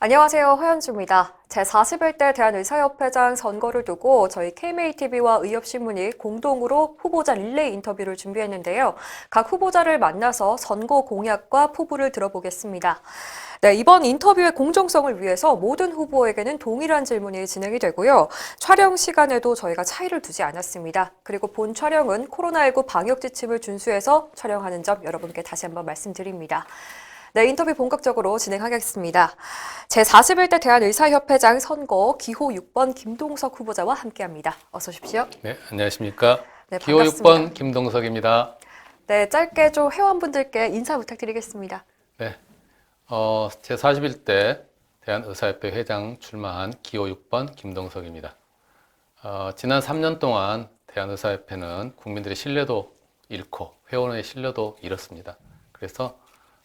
안녕하세요. 허현주입니다. 제41대 대한의사협회장 선거를 두고 저희 KMATV와 의협신문이 공동으로 후보자 릴레이 인터뷰를 준비했는데요. 각 후보자를 만나서 선거 공약과 포부를 들어보겠습니다. 네, 이번 인터뷰의 공정성을 위해서 모든 후보에게는 동일한 질문이 진행이 되고요. 촬영 시간에도 저희가 차이를 두지 않았습니다. 그리고 본 촬영은 코로나19 방역 지침을 준수해서 촬영하는 점 여러분께 다시 한번 말씀드립니다. 네, 인터뷰 본격적으로 진행하겠습니다. 제41대 대한의사협회장 선거 기호 6번 김동석 후보자와 함께합니다. 어서 오십시오. 네, 안녕하십니까. 네, 기호 반갑습니다. 6번 김동석입니다. 네, 짧게 좀 회원분들께 인사 부탁드리겠습니다. 네, 어, 제41대 대한의사협회 회장 출마한 기호 6번 김동석입니다. 어, 지난 3년 동안 대한의사협회는 국민들의 신뢰도 잃고 회원의 신뢰도 잃었습니다. 그래서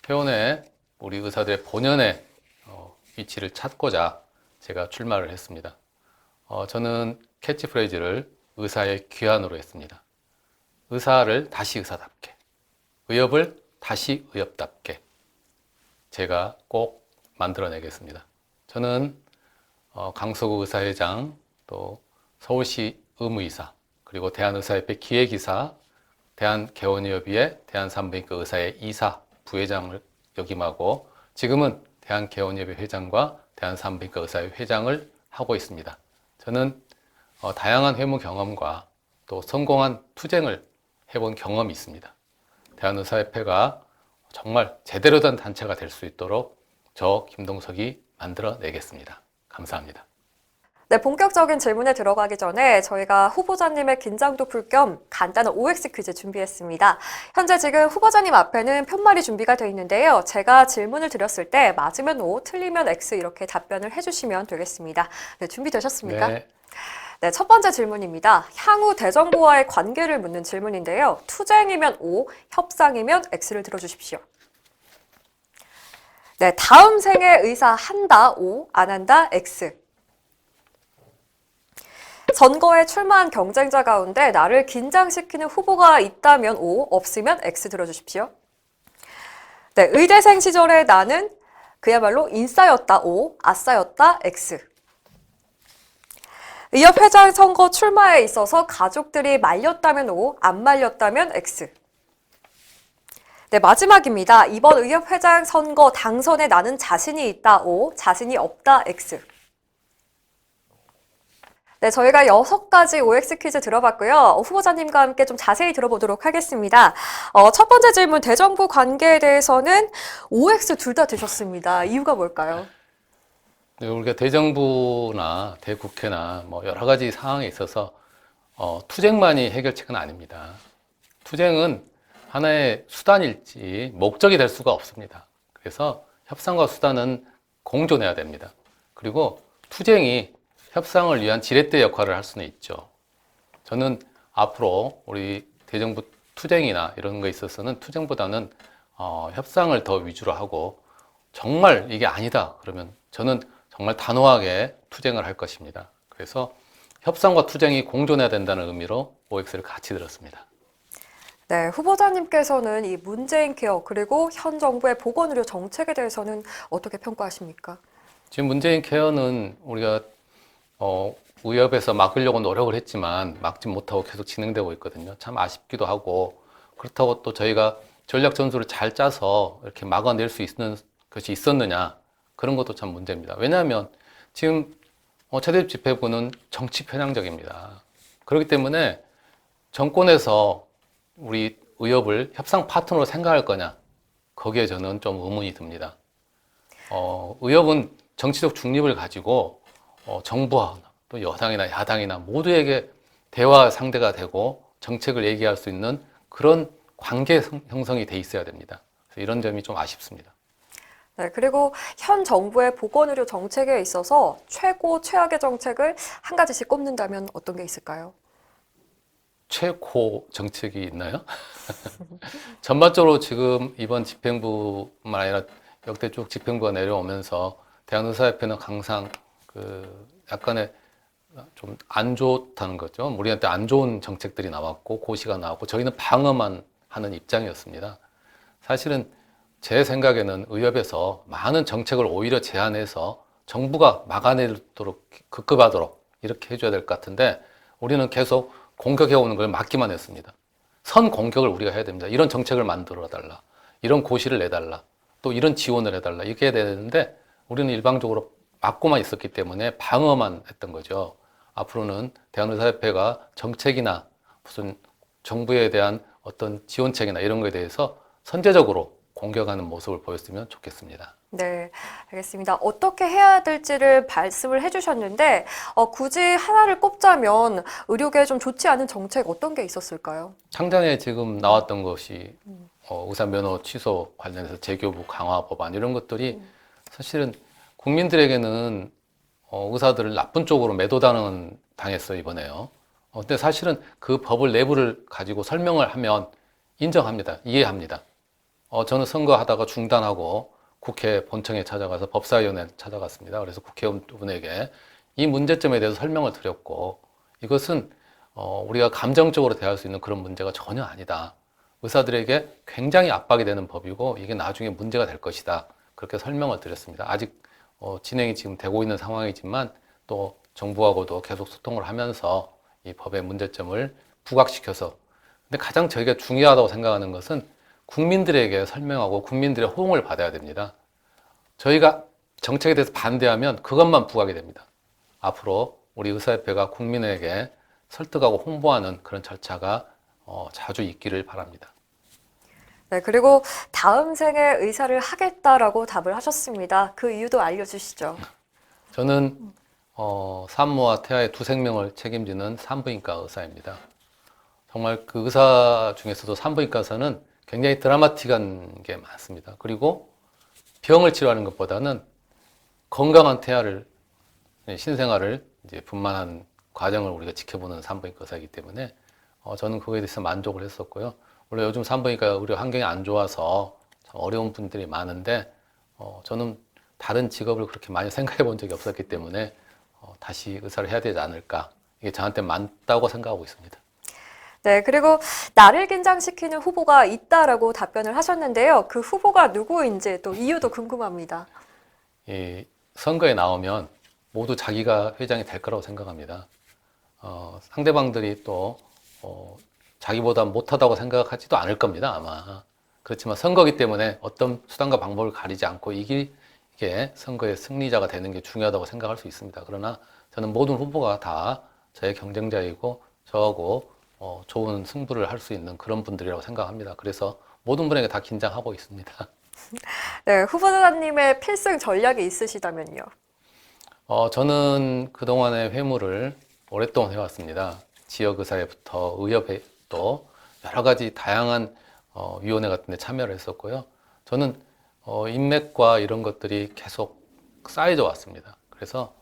회원의 우리 의사들의 본연의 어, 위치를 찾고자 제가 출마를 했습니다. 어, 저는 캐치프레이즈를 의사의 귀환으로 했습니다. 의사를 다시 의사답게, 의협을 다시 의협답게 제가 꼭 만들어내겠습니다. 저는 어, 강서구 의사회장, 또 서울시 의무이사, 그리고 대한의사협회 기획이사, 대한개원의협의회 대한산부인과 의사의 이사, 부회장을 역임하고 지금은 대한개원의협의 회장과 대한산부인과 의사의 회장을 하고 있습니다. 저는 어, 다양한 회무 경험과 또 성공한 투쟁을 해본 경험이 있습니다. 대한의사협회가 정말 제대로 된 단체가 될 수 있도록 저 김동석이 만들어 내겠습니다. 감사합니다. 네, 본격적인 질문에 들어가기 전에 저희가 후보자님의 긴장도 풀 겸 간단한 OX 퀴즈 준비했습니다. 현재 지금 후보자님 앞에는 편말이 준비가 되어 있는데요. 제가 질문을 드렸을 때 맞으면 O, 틀리면 X 이렇게 답변을 해주시면 되겠습니다. 네, 준비되셨습니까? 네, 네, 첫 번째 질문입니다. 향후 대정부와의 관계를 묻는 질문인데요. 투쟁이면 O, 협상이면 X를 들어주십시오. 네, 다음 생에 의사 한다 O, 안 한다 X. 선거에 출마한 경쟁자 가운데 나를 긴장시키는 후보가 있다면 O, 없으면 X 들어주십시오. 네, 의대생 시절에 나는 그야말로 인싸였다 O, 아싸였다 X. 의협회장 선거 출마에 있어서 가족들이 말렸다면 O, 안 말렸다면 X. 네, 마지막입니다. 이번 의협 회장 선거 당선에 나는 자신이 있다 O, 자신이 없다 X. 네, 저희가 여섯 가지 OX 퀴즈 들어봤고요. 어, 후보자님과 함께 좀 자세히 들어보도록 하겠습니다. 어, 첫 번째 질문, 대정부 관계에 대해서는 OX 둘 다 되셨습니다. 이유가 뭘까요? 네, 우리가 대정부나 대국회나 뭐 여러 가지 상황에 있어서 어, 투쟁만이 해결책은 아닙니다. 투쟁은 하나의 수단일지 목적이 될 수가 없습니다. 그래서 협상과 수단은 공존해야 됩니다. 그리고 투쟁이 협상을 위한 지렛대 역할을 할 수는 있죠. 저는 앞으로 우리 대정부 투쟁이나 이런 거에 있어서는 투쟁보다는 어, 협상을 더 위주로 하고 정말 이게 아니다 그러면 저는 정말 단호하게 투쟁을 할 것입니다. 그래서 협상과 투쟁이 공존해야 된다는 의미로 OX를 같이 들었습니다. 네, 후보자님께서는 이 문재인 케어 그리고 현 정부의 보건의료 정책에 대해서는 어떻게 평가하십니까? 지금 문재인 케어는 우리가 어, 의협에서 막으려고 노력을 했지만 막지 못하고 계속 진행되고 있거든요. 참 아쉽기도 하고 그렇다고 또 저희가 전략 전술을 잘 짜서 이렇게 막아낼 수 있는 것이 있었느냐 그런 것도 참 문제입니다. 왜냐하면 지금 어, 최대집 집회부는 정치 편향적입니다. 그렇기 때문에 정권에서 우리 의협을 협상 파트너로 생각할 거냐 거기에 저는 좀 의문이 듭니다. 어, 의협은 정치적 중립을 가지고 어, 정부와 또 여당이나 야당이나 모두에게 대화 상대가 되고 정책을 얘기할 수 있는 그런 관계 성- 형성이 돼 있어야 됩니다. 이런 점이 좀 아쉽습니다. 네, 그리고 현 정부의 보건의료 정책에 있어서 최고 최악의 정책을 한 가지씩 꼽는다면 어떤 게 있을까요? 최고 정책이 있나요? 전반적으로 지금 이번 집행부뿐만 아니라 역대 쭉 집행부가 내려오면서 대한의사협회는 항상 그 약간의 좀 안 좋다는 거죠. 우리한테 안 좋은 정책들이 나왔고 고시가 나왔고 저희는 방어만 하는 입장이었습니다. 사실은 제 생각에는 의협에서 많은 정책을 오히려 제안해서 정부가 막아내도록 급급하도록 이렇게 해줘야 될 것 같은데 우리는 계속 공격해 오는 걸 막기만 했습니다. 선 공격을 우리가 해야 됩니다. 이런 정책을 만들어 달라. 이런 고시를 내달라. 또 이런 지원을 해달라. 이렇게 해야 되는데 우리는 일방적으로 막고만 있었기 때문에 방어만 했던 거죠. 앞으로는 대한의사협회가 정책이나 무슨 정부에 대한 어떤 지원책이나 이런 거에 대해서 선제적으로 공격하는 모습을 보였으면 좋겠습니다. 네, 알겠습니다. 어떻게 해야 될지를 말씀을 해주셨는데, 어, 굳이 하나를 꼽자면 의료계에 좀 좋지 않은 정책 어떤 게 있었을까요? 창단에 지금 나왔던 것이 어, 의사 면허 취소 관련해서 재교부 강화 법안 이런 것들이 사실은 국민들에게는 어, 의사들을 나쁜 쪽으로 매도당은 당했어요 이번에요. 어, 근데 사실은 그 법을 내부를 가지고 설명을 하면 인정합니다, 이해합니다. 어, 저는 선거하다가 중단하고 국회 본청에 찾아가서 법사위원회 찾아갔습니다. 그래서 국회의원분에게 이 문제점에 대해서 설명을 드렸고 이것은 어, 우리가 감정적으로 대할 수 있는 그런 문제가 전혀 아니다. 의사들에게 굉장히 압박이 되는 법이고 이게 나중에 문제가 될 것이다. 그렇게 설명을 드렸습니다. 아직 어, 진행이 지금 되고 있는 상황이지만 또 정부하고도 계속 소통을 하면서 이 법의 문제점을 부각시켜서 근데 가장 저희가 중요하다고 생각하는 것은 국민들에게 설명하고 국민들의 호응을 받아야 됩니다. 저희가 정책에 대해서 반대하면 그것만 부각이 됩니다. 앞으로 우리 의사협회가 국민에게 설득하고 홍보하는 그런 절차가 어, 자주 있기를 바랍니다. 네, 그리고 다음 생에 의사를 하겠다라고 답을 하셨습니다. 그 이유도 알려주시죠. 저는 어, 산모와 태아의 두 생명을 책임지는 산부인과 의사입니다. 정말 그 의사 중에서도 산부인과 의사는 굉장히 드라마틱한 게 많습니다. 그리고 병을 치료하는 것보다는 건강한 태아를 신생아를 이제 분만한 과정을 우리가 지켜보는 산부인과 의사이기 때문에 어, 저는 그거에 대해서 만족을 했었고요. 원래 요즘 산부인과 의료 환경이 안 좋아서 참 어려운 분들이 많은데 어, 저는 다른 직업을 그렇게 많이 생각해 본 적이 없었기 때문에 어, 다시 의사를 해야 되지 않을까 이게 저한테 맞다고 생각하고 있습니다. 네, 그리고 나를 긴장시키는 후보가 있다라고 답변을 하셨는데요. 그 후보가 누구인지 또 이유도 궁금합니다. 이 선거에 나오면 모두 자기가 회장이 될 거라고 생각합니다. 어, 상대방들이 또 어, 자기보다 못하다고 생각하지도 않을 겁니다, 아마. 그렇지만 선거기 때문에 어떤 수단과 방법을 가리지 않고 이게, 이게 선거의 승리자가 되는 게 중요하다고 생각할 수 있습니다. 그러나 저는 모든 후보가 다 저의 경쟁자이고 저하고 어, 좋은 승부를 할 수 있는 그런 분들이라고 생각합니다. 그래서 모든 분에게 다 긴장하고 있습니다. 네, 후보자님의 필승 전략이 있으시다면요. 어, 저는 그동안의 회무를 오랫동안 해왔습니다. 지역 의사회부터 의협회 또 여러 가지 다양한 어, 위원회 같은 데 참여를 했었고요. 저는 어, 인맥과 이런 것들이 계속 쌓여져 왔습니다. 그래서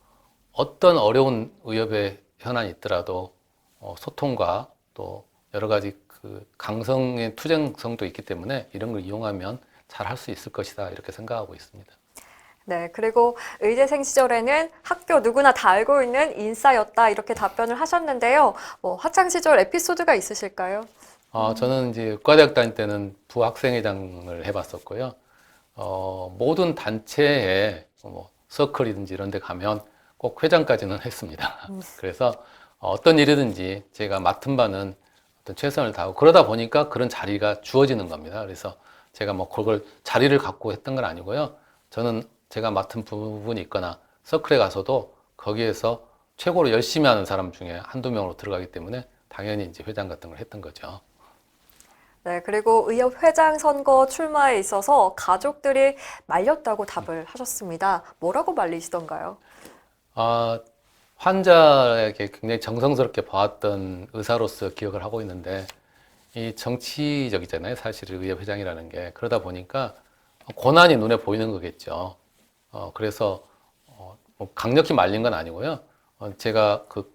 어떤 어려운 의협의 현안이 있더라도 어, 소통과 또 여러 가지 그 강성의 투쟁성도 있기 때문에 이런 걸 이용하면 잘 할 수 있을 것이다 이렇게 생각하고 있습니다. 네, 그리고 의대생 시절에는 학교 누구나 다 알고 있는 인싸였다 이렇게 답변을 하셨는데요. 뭐 학창 시절 에피소드가 있으실까요? 어, 저는 이제 의과대학 다닐 때는 부학생회장을 해봤었고요. 어, 모든 단체에 뭐 서클이든지 이런 데 가면 꼭 회장까지는 했습니다. 그래서 어떤 일이든지 제가 맡은 바는 어떤 최선을 다하고 그러다 보니까 그런 자리가 주어지는 겁니다. 그래서 제가 뭐 그걸 자리를 갖고 했던 건 아니고요. 저는 제가 맡은 부분이 있거나 서클에 가서도 거기에서 최고로 열심히 하는 사람 중에 한두 명으로 들어가기 때문에 당연히 이제 회장 같은 걸 했던 거죠. 네, 그리고 의협 회장 선거 출마에 있어서 가족들이 말렸다고 답을 하셨습니다. 뭐라고 말리시던가요? 아, 환자에게 굉장히 정성스럽게 봐왔던 의사로서 기억을 하고 있는데 이 정치적이잖아요. 사실 의협 회장이라는 게 그러다 보니까 고난이 눈에 보이는 거겠죠. 어, 그래서 어, 뭐 강력히 말린 건 아니고요. 어, 제가 그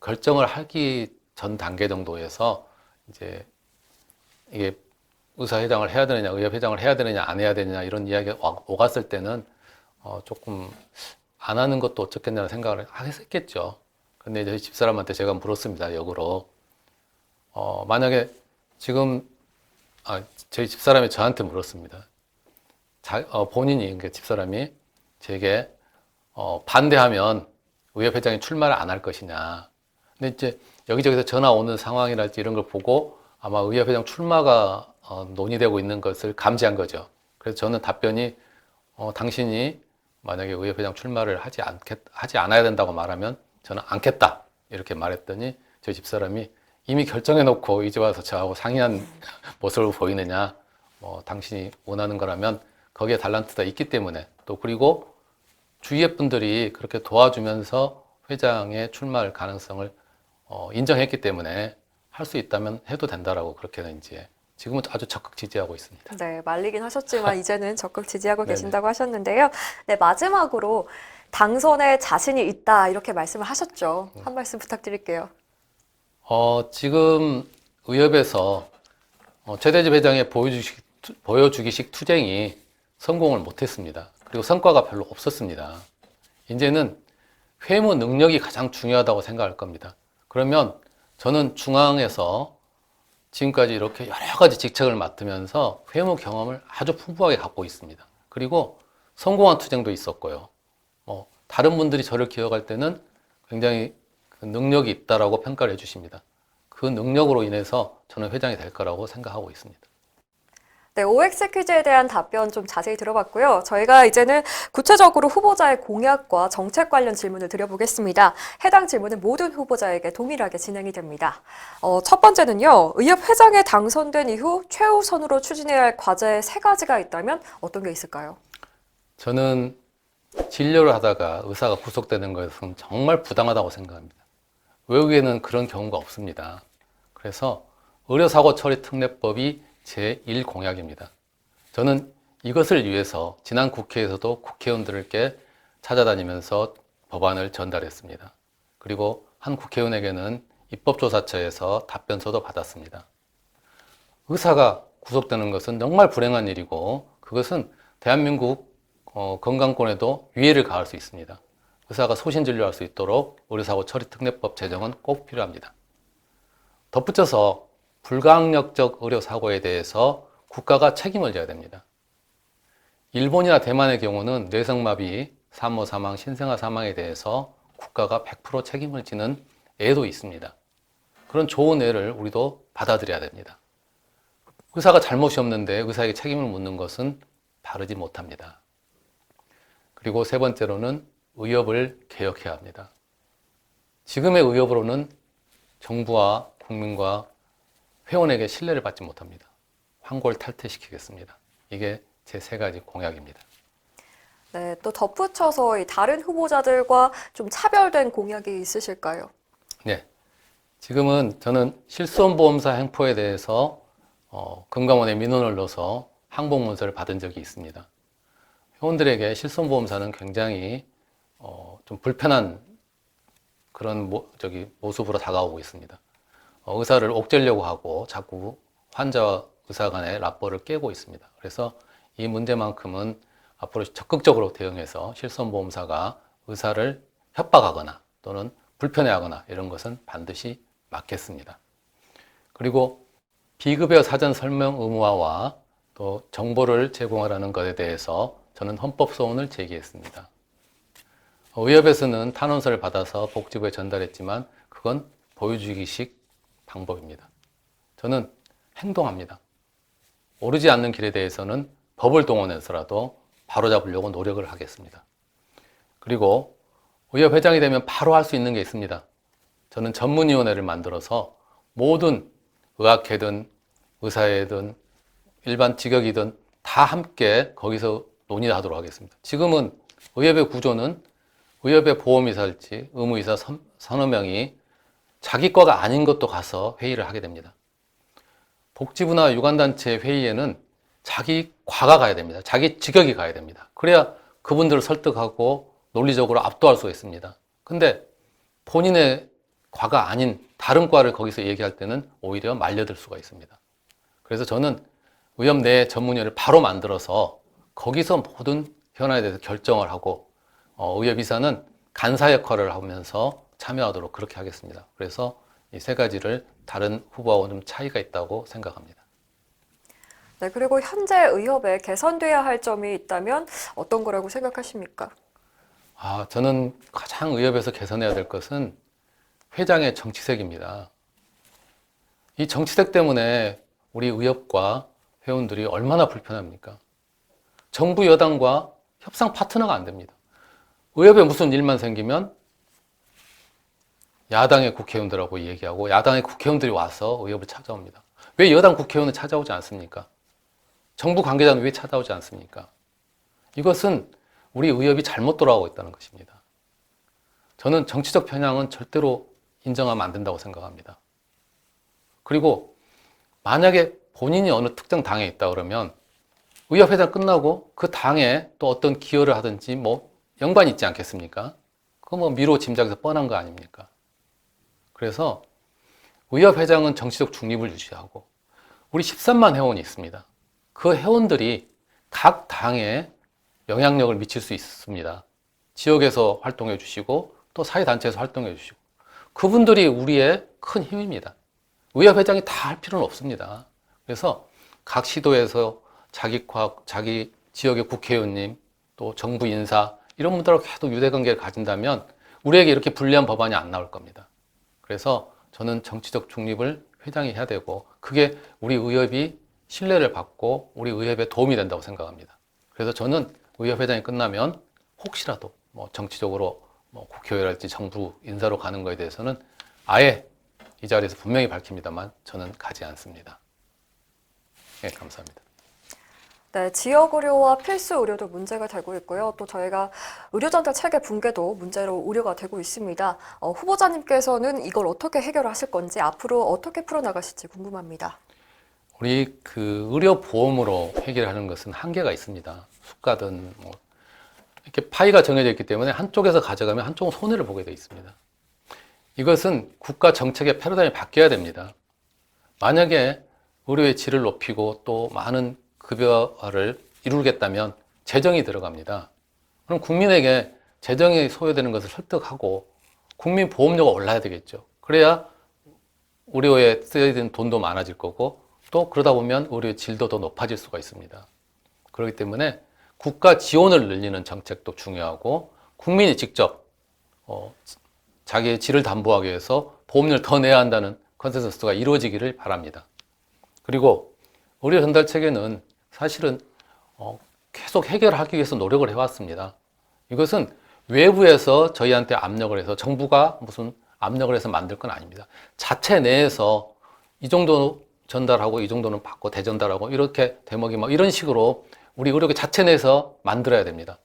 결정을 하기 전 단계 정도에서 이제 이게 의사회장을 해야 되느냐, 의협회장을 해야 되느냐, 안 해야 되느냐 이런 이야기가 와- 오갔을 때는 어, 조금 안 하는 것도 어쩌겠냐는 생각을 했겠죠. 근데 저희 집사람한테 제가 물었습니다, 역으로. 어, 만약에 지금, 아, 저희 집사람이 저한테 물었습니다. 자, 어, 본인이, 그러니까 집사람이 제게 어, 반대하면 의협 회장이 출마를 안 할 것이냐. 근데 이제 여기저기서 전화 오는 상황이랄지 이런 걸 보고 아마 의협 회장 출마가 어, 논의되고 있는 것을 감지한 거죠. 그래서 저는 답변이 어, 당신이 만약에 의협 회장 출마를 하지 않겠 하지 않아야 된다고 말하면 저는 않겠다 이렇게 말했더니 저희 집사람이 이미 결정해 놓고 이제 와서 저하고 상의한 모습을 보이느냐 뭐 당신이 원하는 거라면 거기에 달란트가 있기 때문에 또 그리고 주위의 분들이 그렇게 도와주면서 회장의 출마할 가능성을 어, 인정했기 때문에 할 수 있다면 해도 된다라고 그렇게는 이제 지금은 아주 적극 지지하고 있습니다. 네, 말리긴 하셨지만 이제는 적극 지지하고. 계신다고 하셨는데요. 네, 마지막으로 당선에 자신이 있다 이렇게 말씀을 하셨죠. 한 말씀 부탁드릴게요. 어, 지금 의협에서 어, 최대집 회장의 보여주기식 투쟁이 성공을 못했습니다. 그리고 성과가 별로 없었습니다. 이제는 회무 능력이 가장 중요하다고 생각할 겁니다. 그러면 저는 중앙에서 지금까지 이렇게 여러 가지 직책을 맡으면서 회무 경험을 아주 풍부하게 갖고 있습니다. 그리고 성공한 투쟁도 있었고요. 뭐 다른 분들이 저를 기억할 때는 굉장히 그 능력이 있다라고 평가를 해주십니다. 그 능력으로 인해서 저는 회장이 될 거라고 생각하고 있습니다. 네, OX 퀴즈에 대한 답변 좀 자세히 들어봤고요. 저희가 이제는 구체적으로 후보자의 공약과 정책 관련 질문을 드려보겠습니다. 해당 질문은 모든 후보자에게 동일하게 진행이 됩니다. 어, 첫 번째는요, 의협 회장에 당선된 이후 최우선으로 추진해야 할 과제 세 가지가 있다면 어떤 게 있을까요? 저는 진료를 하다가 의사가 구속되는 것은 정말 부당하다고 생각합니다. 외국에는 그런 경우가 없습니다. 그래서 의료사고 처리 특례법이 제1 공약입니다. 저는 이것을 위해서 지난 국회에서도 국회의원들께 찾아다니면서 법안을 전달했습니다. 그리고 한 국회의원에게는 입법조사처에서 답변서도 받았습니다. 의사가 구속되는 것은 정말 불행한 일이고 그것은 대한민국 어, 건강권에도 위해를 가할 수 있습니다. 의사가 소신 진료할 수 있도록 의료사고 처리 특례법 제정은 꼭 필요합니다. 덧붙여서 불가항력적 의료 사고에 대해서 국가가 책임을 져야 됩니다. 일본이나 대만의 경우는 뇌성마비, 산모 사망, 신생아 사망에 대해서 국가가 100% 책임을 지는 예도 있습니다. 그런 좋은 예를 우리도 받아들여야 됩니다. 의사가 잘못이 없는데 의사에게 책임을 묻는 것은 바르지 못합니다. 그리고 세 번째로는 의협을 개혁해야 합니다. 지금의 의협으로는 정부와 국민과 회원에게 신뢰를 받지 못합니다. 황골 탈퇴시키겠습니다. 이게 제 세 가지 공약입니다. 네, 또 덧붙여서 이 다른 후보자들과 좀 차별된 공약이 있으실까요? 네. 지금은 저는 실손보험사 행포에 대해서 어, 금감원에 민원을 넣어서 항복 문서를 받은 적이 있습니다. 회원들에게 실손보험사는 굉장히 어, 좀 불편한 그런 모, 저기 모습으로 다가오고 있습니다. 어, 의사를 옥죄려고 하고 자꾸 환자와 의사 간의 라포를 깨고 있습니다. 그래서 이 문제만큼은 앞으로 적극적으로 대응해서 실손보험사가 의사를 협박하거나 또는 불편해하거나 이런 것은 반드시 막겠습니다. 그리고 비급여 사전 설명 의무화와 또 정보를 제공하라는 것에 대해서 저는 헌법 소원을 제기했습니다. 의협에서는 탄원서를 받아서 복지부에 전달했지만 그건 보여주기식 방법입니다. 저는 행동합니다. 오르지 않는 길에 대해서는 법을 동원해서라도 바로잡으려고 노력을 하겠습니다. 그리고 의협 회장이 되면 바로 할 수 있는 게 있습니다. 저는 전문위원회를 만들어서 모든 의학회든 의사회든 일반 직역이든 다 함께 거기서 논의하도록 하겠습니다. 지금은 의협의 구조는 의협의 보험이사일지 의무이사 선- 서너 명이 자기 거가 아닌 것도 가서 회의를 하게 됩니다. 복지부나 유관단체 회의에는 자기 과가 가야 됩니다. 자기 직역이 가야 됩니다. 그래야 그분들을 설득하고 논리적으로 압도할 수가 있습니다. 근데 본인의 과가 아닌 다른 과를 거기서 얘기할 때는 오히려 말려들 수가 있습니다. 그래서 저는 의협 내 전문위를 바로 만들어서 거기서 모든 현안에 대해서 결정을 하고 어, 의협 이사는 간사 역할을 하면서 참여하도록 그렇게 하겠습니다. 그래서 이 세 가지를 다른 좀 차이가 있다고 생각합니다. 네, 그리고 현재 의협에 개선돼야 할 점이 있다면 어떤 거라고 생각하십니까? 아, 저는 가장 의협에서 개선해야 될 것은 회장의 정치색입니다. 이 정치색 때문에 우리 의협과 회원들이 얼마나 불편합니까? 정부 여당과 협상 파트너가 안 됩니다. 의협에 무슨 일만 생기면 야당의 국회의원들하고 얘기하고 야당의 국회의원들이 와서 의협을 찾아옵니다. 왜 여당 국회의원은 찾아오지 않습니까? 정부 관계자는 왜 찾아오지 않습니까? 이것은 우리 의협이 잘못 돌아가고 있다는 것입니다. 저는 정치적 편향은 절대로 인정하면 안 된다고 생각합니다. 그리고 만약에 본인이 어느 특정 당에 있다 그러면 의협 회장 끝나고 그 당에 또 어떤 기여를 하든지 뭐 연관이 있지 않겠습니까? 그거 뭐 미로 짐작해서 뻔한 거 아닙니까? 그래서 의협 회장은 정치적 중립을 유지하고 우리 13만 회원이 있습니다. 그 회원들이 각 당에 영향력을 미칠 수 있습니다. 지역에서 활동해 주시고 또 사회단체에서 활동해 주시고 그분들이 우리의 큰 힘입니다. 의협 회장이 다 할 필요는 없습니다. 그래서 각 시도에서 자기 과 자기 지역의 국회의원님 또 정부 인사 이런 분들하고 계속 유대관계를 가진다면 우리에게 이렇게 불리한 법안이 안 나올 겁니다. 그래서 저는 정치적 중립을 회장이 해야 되고 그게 우리 의협이 신뢰를 받고 우리 의협에 도움이 된다고 생각합니다. 그래서 저는 의협 회장이 끝나면 혹시라도 뭐 정치적으로 뭐 국회의원이랄지 정부 인사로 가는 거에 대해서는 아예 이 자리에서 분명히 밝힙니다만 저는 가지 않습니다. 네, 감사합니다. 네, 지역 의료와 필수 의료도 문제가 되고 있고요. 또 저희가 의료전달 체계 붕괴도 문제로 우려가 되고 있습니다. 어, 후보자님께서는 이걸 어떻게 해결하실 건지 앞으로 어떻게 풀어나가실지 궁금합니다. 우리 그 의료 보험으로 해결하는 것은 한계가 있습니다. 수가든 뭐 이렇게 파이가 정해져 있기 때문에 한쪽에서 가져가면 한쪽은 손해를 보게 돼 있습니다. 이것은 국가 정책의 패러다임이 바뀌어야 됩니다. 만약에 의료의 질을 높이고 또 많은 급여화를 이루겠다면 재정이 들어갑니다. 그럼 국민에게 재정이 소요되는 것을 설득하고 국민 보험료가 올라야 되겠죠. 그래야 의료에 되는 돈도 많아질 거고 또 그러다 보면 의료의 질도 더 높아질 수가 있습니다. 그렇기 때문에 국가 지원을 늘리는 정책도 중요하고 국민이 직접 어, 자기의 질을 담보하기 위해서 보험료를 더 내야 한다는 컨센서스가 이루어지기를 바랍니다. 그리고 의료 전달 체계는 사실은 어, 계속 해결하기 위해서 노력을 해왔습니다. 이것은 외부에서 저희한테 압력을 해서 정부가 무슨 압력을 해서 만들 건 아닙니다. 자체 내에서 이 정도 전달하고 이 정도는 받고 대전달하고 이렇게 대목이 뭐 이런 식으로 우리 의료계 자체 내에서 만들어야 됩니다.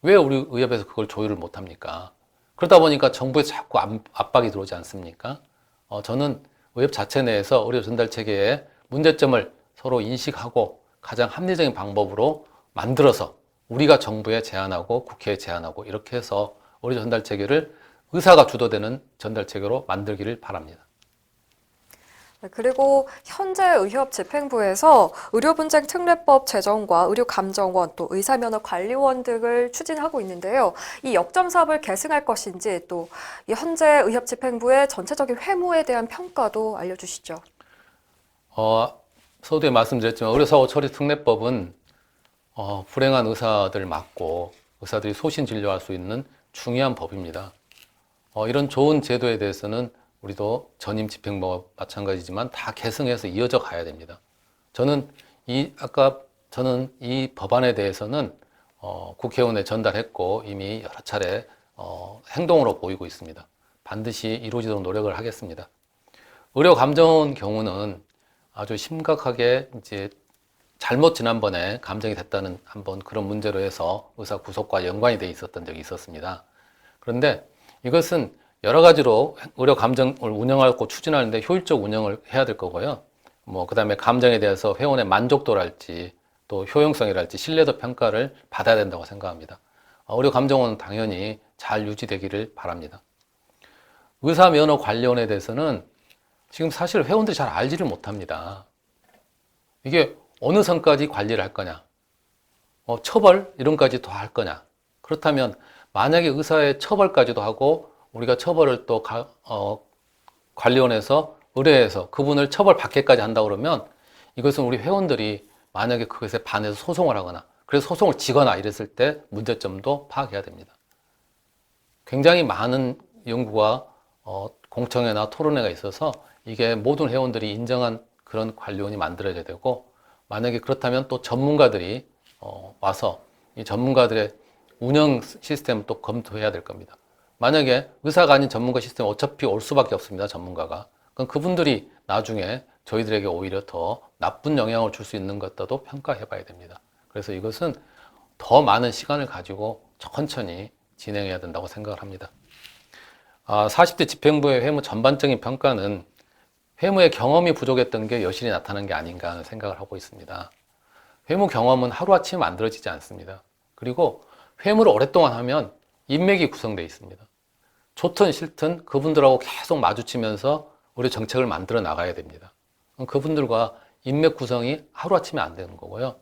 왜 우리 의협에서 그걸 조율을 못 합니까? 그러다 보니까 정부에 자꾸 압- 압박이 들어오지 않습니까? 어, 저는 의협 자체 내에서 의료 전달 체계의 문제점을 서로 인식하고 가장 합리적인 방법으로 만들어서 우리가 정부에 제안하고 국회에 제안하고 이렇게 해서 의료 전달 체계를 의사가 주도되는 전달 체계로 만들기를 바랍니다. 네, 그리고 현재 의협 집행부에서 의료분쟁 특례법 제정과 의료감정원 또 의사면허 관리원 등을 추진하고 있는데요. 이 역점 사업을 계승할 것인지 또이 현재 의협 집행부의 전체적인 회무에 대한 평가도 알려주시죠. 어, 서두에 말씀드렸지만 의료사고 처리 특례법은 어, 불행한 의사들 막고 의사들이 소신 진료할 수 있는 중요한 법입니다. 어, 이런 좋은 제도에 대해서는 우리도 전임 집행부와 마찬가지지만 다 계승해서 이어져 가야 됩니다. 저는 이 아까 저는 이 법안에 대해서는 어, 국회의원에 전달했고 이미 여러 차례 어, 행동으로 보이고 있습니다. 반드시 이루어지도록 노력을 하겠습니다. 의료 감정원 경우는 아주 심각하게 이제 잘못 지난번에 감정이 됐다는 한번 그런 문제로 해서 의사 구속과 연관이 돼 있었던 적이 있었습니다. 그런데 이것은 여러 가지로 의료 감정을 운영하고 추진하는데 효율적 운영을 해야 될 거고요. 뭐 그다음에 감정에 대해서 회원의 만족도랄지 또 효용성이랄지 신뢰도 평가를 받아야 된다고 생각합니다. 어, 의료 감정원은 당연히 잘 유지되기를 바랍니다. 의사 면허 관리원에 대해서는 지금 사실 회원들이 잘 알지를 못합니다. 이게 어느 선까지 관리를 할 거냐, 어, 처벌 이런까지 더 할 거냐. 그렇다면 만약에 의사의 처벌까지도 하고 우리가 처벌을 또 가- 어, 관리원에서 의뢰해서 그분을 처벌 받게까지 한다 그러면 이것은 우리 회원들이 만약에 그것에 반해서 소송을 하거나 그래서 소송을 지거나 이랬을 때 문제점도 파악해야 됩니다. 굉장히 많은 연구가 어, 공청회나 토론회가 있어서 이게 모든 회원들이 인정한 그런 관료원이 만들어져야 되고 만약에 그렇다면 또 전문가들이 어, 와서 이 전문가들의 운영 시스템을 또 검토해야 될 겁니다. 만약에 의사가 아닌 전문가 시스템 어차피 올 수밖에 없습니다. 전문가가. 그럼 그분들이 나중에 저희들에게 오히려 더 나쁜 영향을 줄 수 있는 것도 평가해 봐야 됩니다. 그래서 이것은 더 많은 시간을 가지고 천천히 진행해야 된다고 생각을 합니다. 아, 40대 집행부의 회무 전반적인 평가는 회무의 경험이 부족했던 게 여실히 나타난 게 아닌가 하는 생각을 하고 있습니다. 회무 경험은 하루아침에 만들어지지 않습니다. 그리고 회무를 오랫동안 하면 인맥이 구성되어 있습니다. 좋든 싫든 그분들하고 계속 마주치면서 우리 정책을 만들어 나가야 됩니다. 그분들과 인맥 구성이 하루아침에 안 되는 거고요.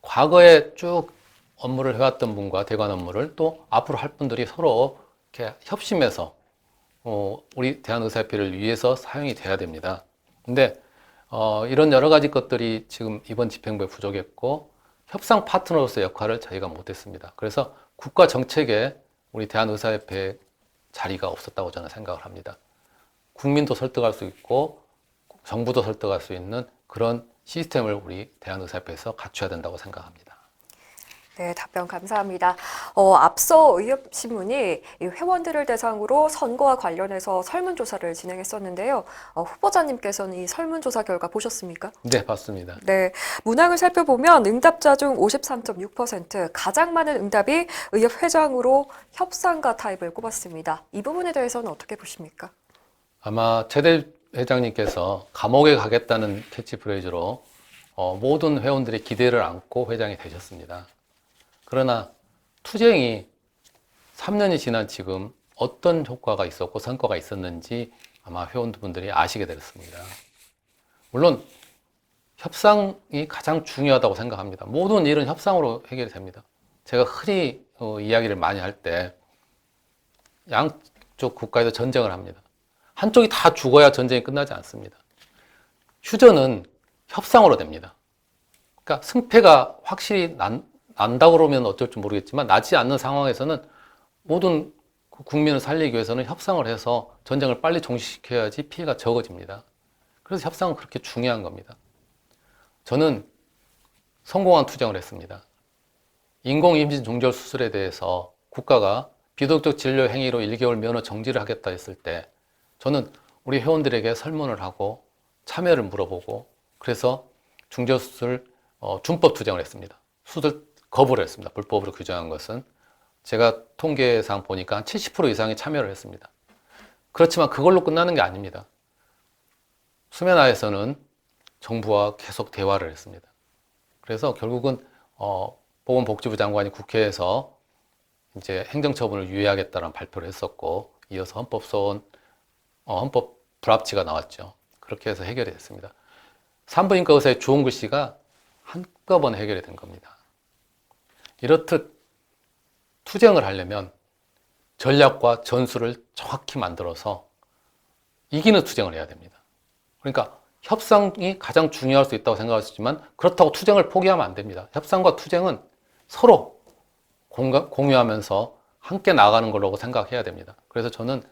과거에 쭉 업무를 해왔던 분과 대관 업무를 또 앞으로 할 분들이 서로 이렇게 협심해서 어, 우리 대한의사협회를 위해서 사용이 돼야 됩니다. 근데 어, 이런 여러 가지 것들이 지금 이번 집행부에 부족했고 협상 파트너로서의 역할을 저희가 못했습니다. 그래서 국가 정책에 우리 대한의사협회 자리가 없었다고 저는 생각을 합니다. 국민도 설득할 수 있고 정부도 설득할 수 있는 그런 시스템을 우리 대한의사협회에서 갖춰야 된다고 생각합니다. 네, 답변 감사합니다. 어, 앞서 의협신문이 이 회원들을 대상으로 선거와 관련해서 설문조사를 진행했었는데요. 어, 후보자님께서는 이 설문조사 결과 보셨습니까? 네, 봤습니다. 네, 문항을 살펴보면 응답자 중 53.6% 가장 많은 응답이 의협 회장으로 협상가 타입을 꼽았습니다. 이 부분에 대해서는 어떻게 보십니까? 아마 최대 회장님께서 감옥에 가겠다는 캐치프레이즈로 어, 모든 회원들의 기대를 안고 회장이 되셨습니다. 그러나 투쟁이 3년이 지난 지금 어떤 효과가 있었고 성과가 있었는지 아마 회원분들이 아시게 되었습니다. 물론 협상이 가장 중요하다고 생각합니다. 모든 일은 협상으로 해결이 됩니다. 제가 흔히 어, 이야기를 많이 할 때 양쪽 국가에서 전쟁을 합니다. 한쪽이 다 죽어야 전쟁이 끝나지 않습니다. 휴전은 협상으로 됩니다. 그러니까 승패가 확실히 난, 난다고 그러면 어쩔 줄 모르겠지만 나지 않는 상황에서는 모든 그 국민을 살리기 위해서는 협상을 해서 전쟁을 빨리 종식시켜야지 피해가 적어집니다. 그래서 협상은 그렇게 중요한 겁니다. 저는 성공한 투쟁을 했습니다. 인공임신 종절 수술에 대해서 국가가 비도덕적 진료 행위로 1개월 면허 정지를 하겠다 했을 때 저는 우리 회원들에게 설문을 하고 참여를 물어보고 그래서 중절 수술 어, 준법 투쟁을 했습니다. 수술 거부를 했습니다. 불법으로 규정한 것은 제가 통계상 보니까 한 70% 이상이 참여를 했습니다. 그렇지만 그걸로 끝나는 게 아닙니다. 수면하에서는 정부와 계속 대화를 했습니다. 그래서 결국은 어, 보건복지부 장관이 국회에서 이제 행정처분을 유예하겠다는 발표를 했었고 이어서 헌법소원 어, 헌법 불합치가 나왔죠. 그렇게 해서 해결이 됐습니다. 산부인과 의사의 좋은 글씨가 한꺼번에 해결이 된 겁니다. 이렇듯 투쟁을 하려면 전략과 전술을 정확히 만들어서 이기는 투쟁을 해야 됩니다. 그러니까 협상이 가장 중요할 수 있다고 생각하시지만 그렇다고 투쟁을 포기하면 안 됩니다. 협상과 투쟁은 서로 공유하면서 함께 나가는 거라고 생각해야 됩니다. 그래서 저는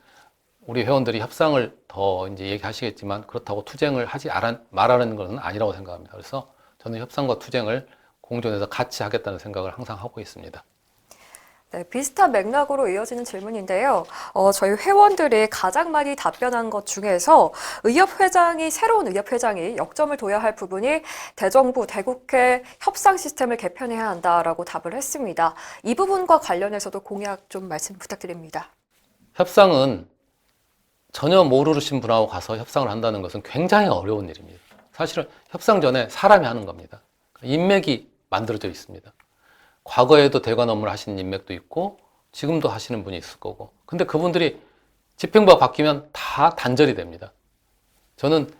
우리 회원들이 협상을 더 이제 얘기하시겠지만 그렇다고 투쟁을 하지 않, 말하는 것은 아니라고 생각합니다. 그래서 저는 협상과 투쟁을 공존해서 같이 하겠다는 생각을 항상 하고 있습니다. 네, 비슷한 맥락으로 이어지는 질문인데요. 어, 저희 회원들이 가장 많이 답변한 것 중에서 의협 회장이 새로운 의협 회장이 역점을 둬야 할 부분이 대정부 대국회 협상 시스템을 개편해야 한다라고 답을 했습니다. 이 부분과 관련해서도 공약 좀 말씀 부탁드립니다. 협상은 전혀 모르신 분하고 가서 협상을 한다는 것은 굉장히 어려운 일입니다. 사실은 협상 전에 사람이 하는 겁니다. 인맥이 만들어져 있습니다. 과거에도 대관 업무를 하신 인맥도 있고 지금도 하시는 분이 있을 거고. 근데 그분들이 집행부가 바뀌면 다 단절이 됩니다. 저는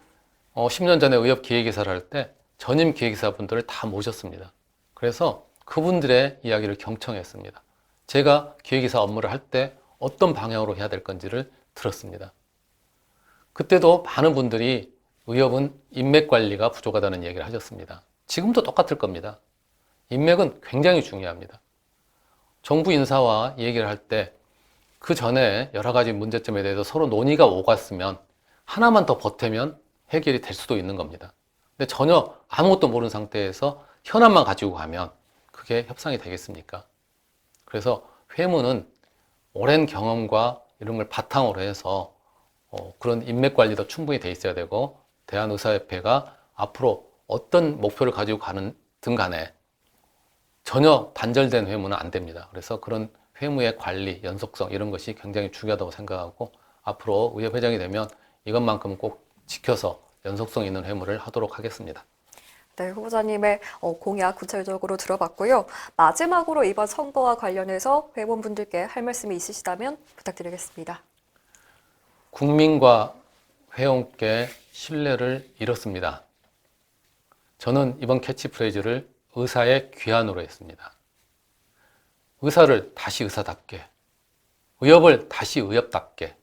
어, 10년 전에 의협 기획이사를 할 때 전임 기획이사분들을 다 모셨습니다. 그래서 그분들의 이야기를 경청했습니다. 제가 기획이사 업무를 할 때 어떤 방향으로 해야 될 건지를 들었습니다. 그때도 많은 분들이 의협은 인맥 관리가 부족하다는 얘기를 하셨습니다. 지금도 똑같을 겁니다. 인맥은 굉장히 중요합니다. 정부 인사와 얘기를 할 때 그 전에 여러 가지 문제점에 대해서 서로 논의가 오갔으면 하나만 더 보태면 해결이 될 수도 있는 겁니다. 근데 전혀 아무것도 모르는 상태에서 현안만 가지고 가면 그게 협상이 되겠습니까? 그래서 회무는 오랜 경험과 이런 걸 바탕으로 해서 어, 그런 인맥 관리도 충분히 돼 있어야 되고 대한의사협회가 앞으로 어떤 목표를 가지고 가는 등 간에 전혀 단절된 회무는 안 됩니다. 그래서 그런 회무의 관리, 연속성 이런 것이 굉장히 중요하다고 생각하고 앞으로 의협회장이 되면 이것만큼 꼭 지켜서 연속성 있는 회무를 하도록 하겠습니다. 네, 후보자님의 어, 공약 구체적으로 들어봤고요. 마지막으로 이번 선거와 관련해서 회원분들께 할 말씀이 있으시다면 부탁드리겠습니다. 국민과 회원께 신뢰를 잃었습니다. 저는 이번 캐치프레이즈를 의사의 귀환으로 했습니다. 의사를 다시 의사답게, 의협을 다시 의협답게,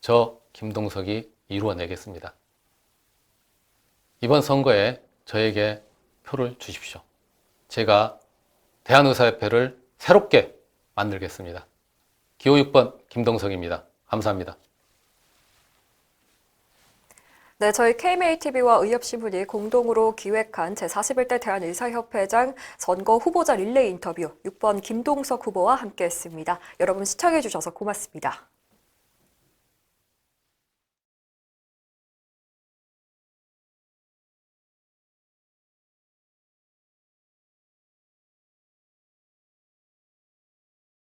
저 김동석이 이루어내겠습니다. 이번 선거에 저에게 표를 주십시오. 제가 대한의사협회를 새롭게 만들겠습니다. 기호 6번 김동석입니다. 감사합니다. 네, 저희 KMATV와 의협신문이 공동으로 기획한 제41대 대한의사협회장 선거 후보자 릴레이 인터뷰 6번 김동석 후보와 함께했습니다. 여러분 시청해주셔서 고맙습니다.